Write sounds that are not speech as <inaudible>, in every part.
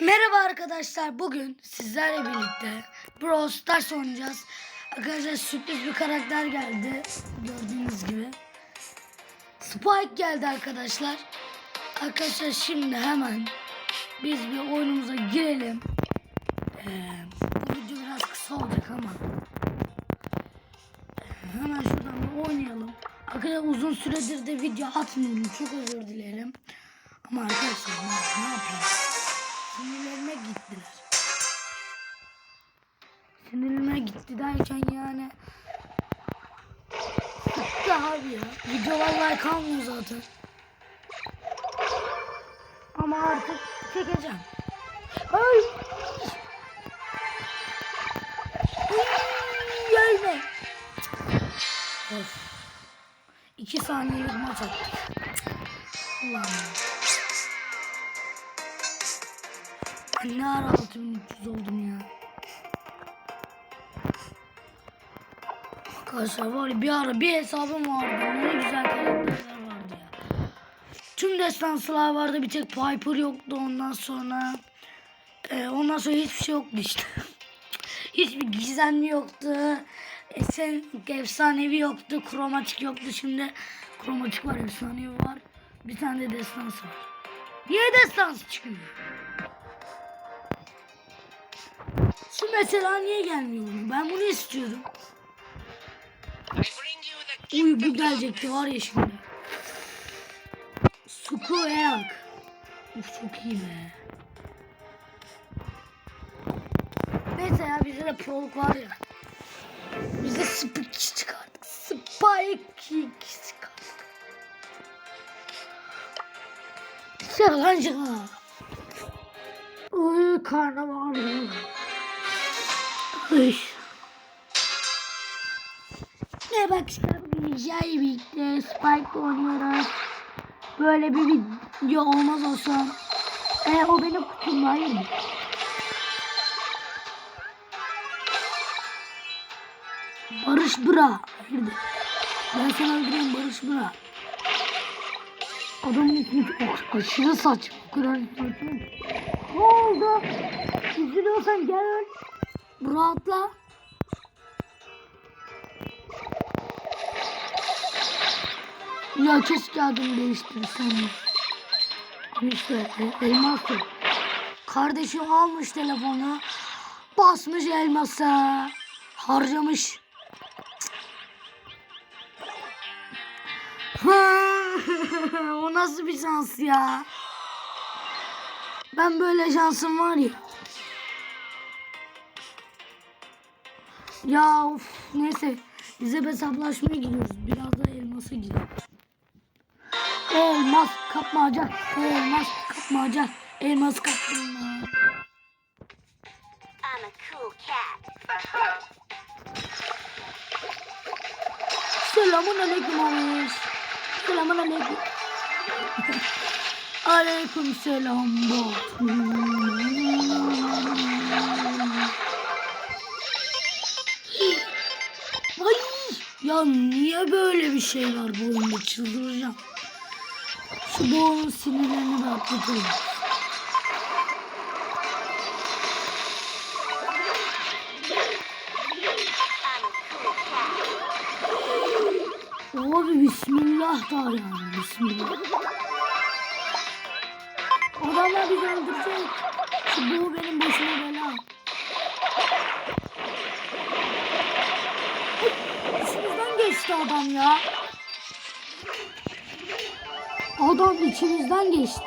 Merhaba arkadaşlar. Bugün sizlerle birlikte Brawl Stars oynayacağız. Arkadaşlar sürpriz bir karakter geldi. Gördüğünüz gibi. Spike geldi arkadaşlar. Arkadaşlar şimdi hemen biz bir oyunumuza girelim. Ee, bu video biraz kısa olacak ama. Hemen şuradan bir oynayalım. Arkadaşlar uzun süredir de video atmıyorum. Çok özür dilerim. Ama arkadaşlar ne yapayım? Sinirlerime gittiler. Sinirime gitti derken yani Sıktı abi ya. Videolar like almıyor zaten. Ama artık çekeceğim. Ay, Gelme. Of. İki saniyelik maç attık. Ulan ne ara 6300 oldum ya. Arkadaşlar var bir ara bir hesabım vardı. Ne güzel karakterler vardı ya. Tüm destansılar vardı. Bir tek Piper yoktu ondan sonra. e, ondan sonra hiçbir şey yoktu işte. <laughs> Hiçbir gizemli yoktu. Esen efsanevi yoktu. Kromatik yoktu. Şimdi kromatik var, efsanevi var. Bir tane de destans var. Niye destans çıkmıyor? Şu mesela niye gelmiyor bunu? Ben bunu istiyorum. Uy bu gelecekti var ya şimdi. Suku Eak. Uf çok iyi be. Neyse ya bizde de proluk var ya. Biz de Spike çıkardık. Spike çıkardık. Şaka şaka. Uy karnım ağrıyor. Uy. Ne bak bugün Jay birlikte Spike oynuyoruz. Böyle bir video olmaz olsa. E o benim kutum hayır mı? Barış Bıra. Hayırdır? Ben sana öldüreyim Barış Bıra. Adamın ismi çok aşırı saçma. O kadar saçma. Ne oldu? Üzülüyorsan gel öl. Rahatla. Ya keşke adımı değiştirsem. İşte e. Kardeşim almış telefonu. Basmış elmasa. Harcamış. <laughs> o nasıl bir şans ya? Ben böyle şansım var ya. Ya of neyse bize hesaplaşmaya gidiyoruz. Biraz da elmasa gidiyoruz. Elmas kapmaca, elmas kapmaca, elmas kapmaca. I'm a cool cat. Selamun aleyküm abi. Selamun aleyküm. aleyküm selam ya niye böyle bir şey var bu oyunda çıldıracağım. Şu boğanın sinirlerini de atlatalım. I'm a cool cat. Abi bismillah da yani bismillah. Adamlar bizi öldürecek. Şu bu benim başıma bela. İçimizden geçti adam ya. Adam içimizden geçti.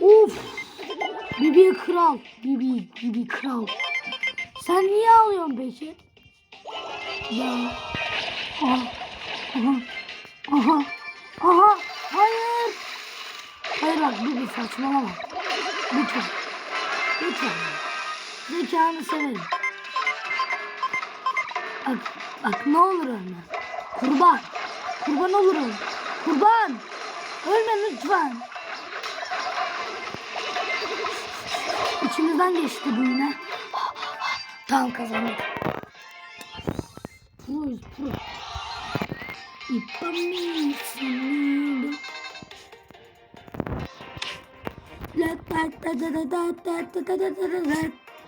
Of. Bibi kral. Bibi, Bibi kral. Sen niye alıyorsun peki? Ya. Aha. Aha. Aha. Aha. Hayır. Hayır bak Bibi saçmalama. Lütfen. Lütfen. Zekanı severim. Bak, bak ne olur ölme. Kurban. Kurban olurum. Kurban. Ölme lütfen. İçimizden geçti bu yine. Tamam kazandık. Proyuz pro. İpamı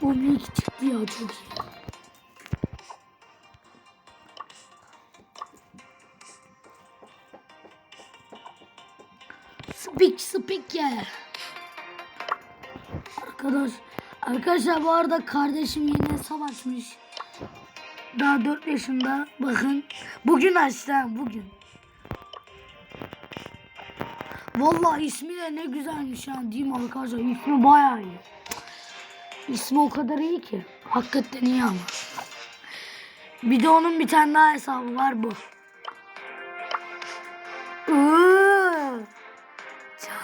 Onun iki çıktı ya çok iyi. Speak speak ya. Arkadaş arkadaşlar bu arada kardeşim yine savaşmış. Daha 4 yaşında. Bakın. Bugün açtı bugün. Vallahi ismi de ne güzelmiş ha değil mi arkadaşlar? İsmi bayağı iyi. İsmi o kadar iyi ki. Hakikaten iyi ama. Bir de onun bir tane daha hesabı var bu.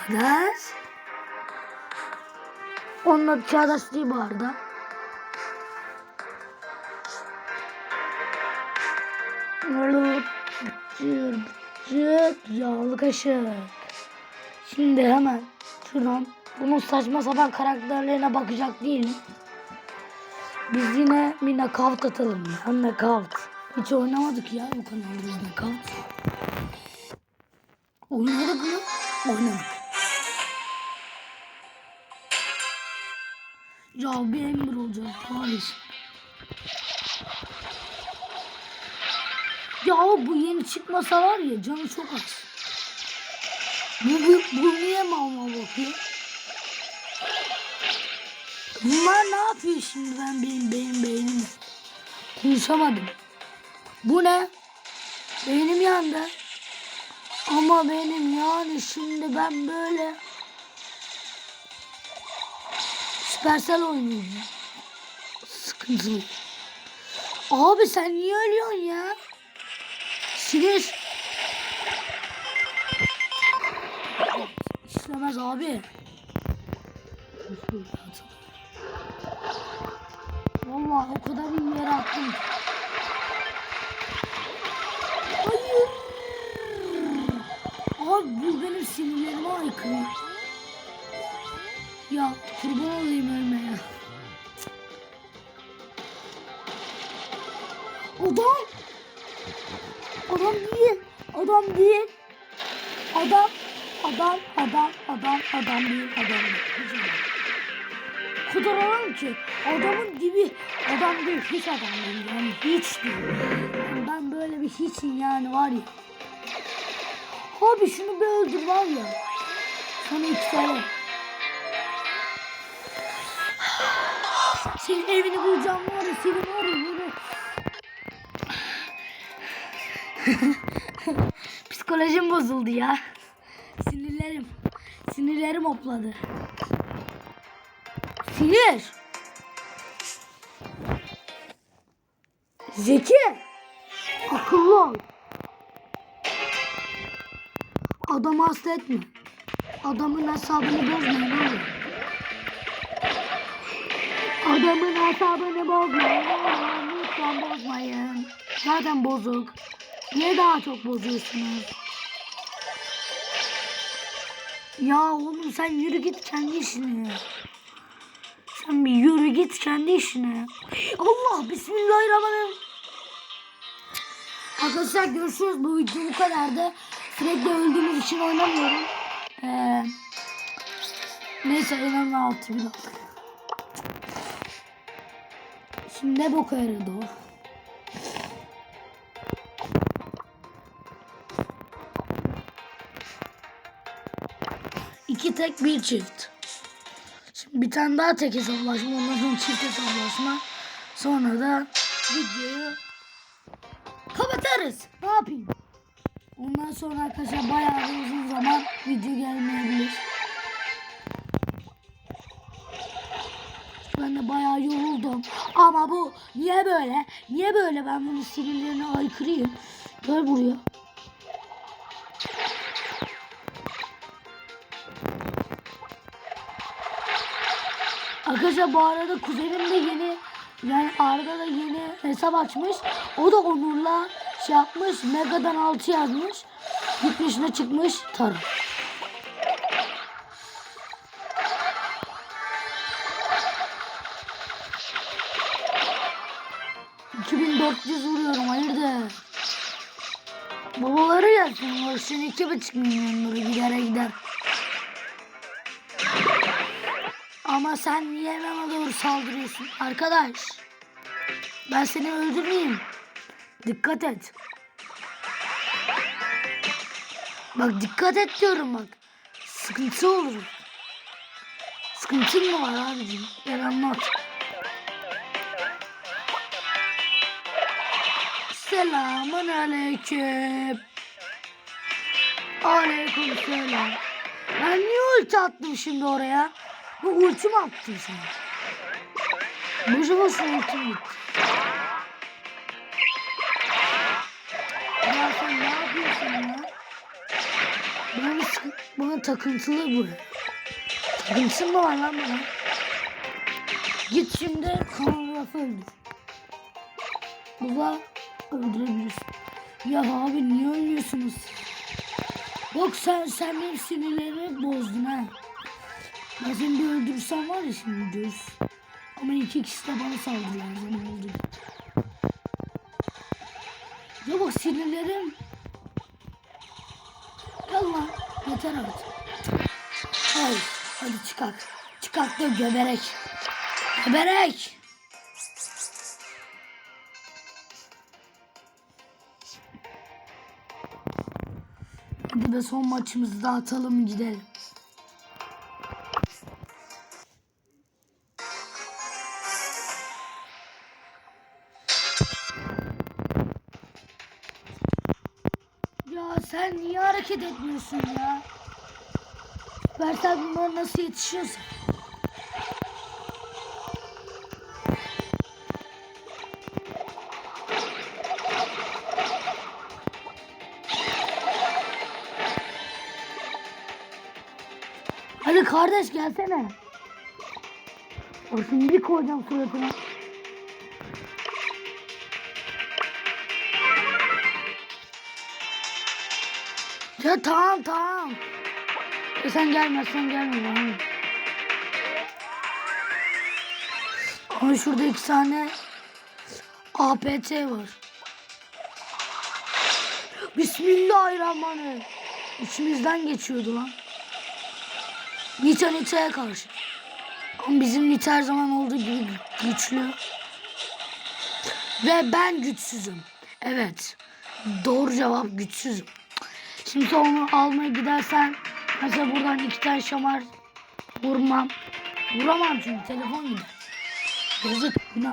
Çağdaş. Onun adı Çağdaş değil bu arada. Yağlı kaşık. Şimdi hemen şuradan bunun saçma sapan karakterlerine bakacak değilim. Biz yine bir knockout atalım ya. Knockout. Hiç oynamadık ya bu kanalda knockout. Oynadık mı? Oynadık. Ya bir emir olacak kardeşim. Ya bu yeni çıkmasa var ya canı çok az. Bu, bu, bu niye mama bakıyor? Bunlar ne yapıyor şimdi ben benim benim beynim konuşamadım. Bu ne? Beynim yandı. Ama benim yani şimdi ben böyle Supercell oynuyorum. Sıkıntılı. Abi sen niye ölüyorsun ya? Sinir. İşlemez abi. Vallahi o kadar iyi yere attım. Hayır. Abi bu benim sinirlerime aykırı. Ya kurban olayım ölmeye. Adam. Adam değil. Adam değil. Adam. Adam. Adam. Adam. Adam değil. Adam değil. Adam ki. Adamın dibi. Adam değil. Hiç adam değil. Yani hiç değil. Yani ben böyle bir hiçim yani var ya. Abi şunu bir öldür var ya. Sana iki tane. Senin evini bulacağım var ya. Senin var ya. <laughs> Psikolojim bozuldu ya. Sinirlerim. Sinirlerim hopladı. Sinir. Zeki. Akıllı ol. Adamı hasta etme. Adamın hesabını bozmayın oğlum. Adamın hesabını bozmayın. Lütfen bozmayın. Zaten bozuk. Niye daha çok bozuyorsunuz? Ya oğlum sen yürü git kendi işine. Sen bir yürü git kendi işine. Allah bismillahirrahmanirrahim. Arkadaşlar görüşürüz. Bu video bu kadardı. Sürekli öldüğümüz için oynamıyorum. Ee, neyse önemli altı bir dakika. Şimdi ne boka yaradı o? İki tek bir çift. Şimdi bir tane daha tek hesaplaşma. Ondan sonra çift hesaplaşma. Sonra da videoyu kapatırız. Ne yapayım? Ondan sonra arkadaşlar bayağı uzun zaman video gelmeyebilir. Ben de bayağı yoruldum. Ama bu niye böyle? Niye böyle? Ben bunun sinirlerine aykırıyım. Gel buraya. Arkadaşlar bu arada kuzenim de yeni yani Arda da yeni hesap açmış. O da Onur'la şey yapmış. Mega'dan 6 yazmış. Gitmiş ne çıkmış? Tarım. ...2400 vuruyorum hayırdır? Babaları gelsin. İki buçuk milyon lira gidere gider. Ama sen niye bana doğru saldırıyorsun? Arkadaş. Ben seni öldürmeyeyim. Dikkat et. Bak dikkat et diyorum bak. Sıkıntı olur. Sıkıntın mı var abicim? Gel anlat. Selamun aleyküm. Aleyküm selam. Ben niye ulti attım şimdi oraya? Bu ulti mi attın sen? Boşu boşuna ulti mi? Ya sen ne yapıyorsun ya? Bana, bana takıntılı bu. Takıntın mı var lan bana? Git şimdi kanalrafı öldür. Baba öldürebilirsin. Ya abi niye ölmüyorsunuz? Bak sen, sen benim sinirlerimi bozdun ha. Ben seni bir öldürsem var ya şimdi göz. Ama iki kişi de bana saldırıyor zaman oldu. Ya bak sinirlerim. Gel lan yeter artık. Hayır hadi çıkak. Çıkak da göberek. Göberek. Be son maçımızı da atalım gidelim. Ya sen niye hareket etmiyorsun ya? Versen bunlar nasıl yetişiyorsun? Kardeş gelsene. O şimdi bir koyacağım suratına. Ya tamam tamam. Ya sen gelme sen gelme bana. Ama şurada iki tane APT var. Bismillahirrahmanirrahim. İçimizden geçiyordu lan. Nita Nita'ya karşı. Ama bizim Nita her zaman olduğu gibi gü- güçlü. Ve ben güçsüzüm. Evet. Doğru cevap güçsüzüm. Şimdi onu almaya gidersen mesela buradan iki tane şamar vurmam. Vuramam çünkü telefon gider. Yazık günah.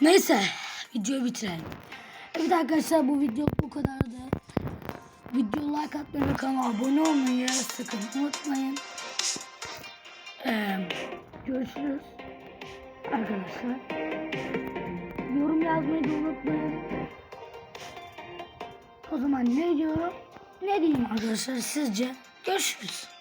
Neyse videoyu bitirelim. Evet arkadaşlar bu video bu kadardı. Video like atmayı ve kanala abone olmayı sakın unutmayın. Ee, görüşürüz arkadaşlar. Yorum yazmayı da unutmayın. O zaman ne diyorum? Ne diyeyim arkadaşlar sizce? Görüşürüz.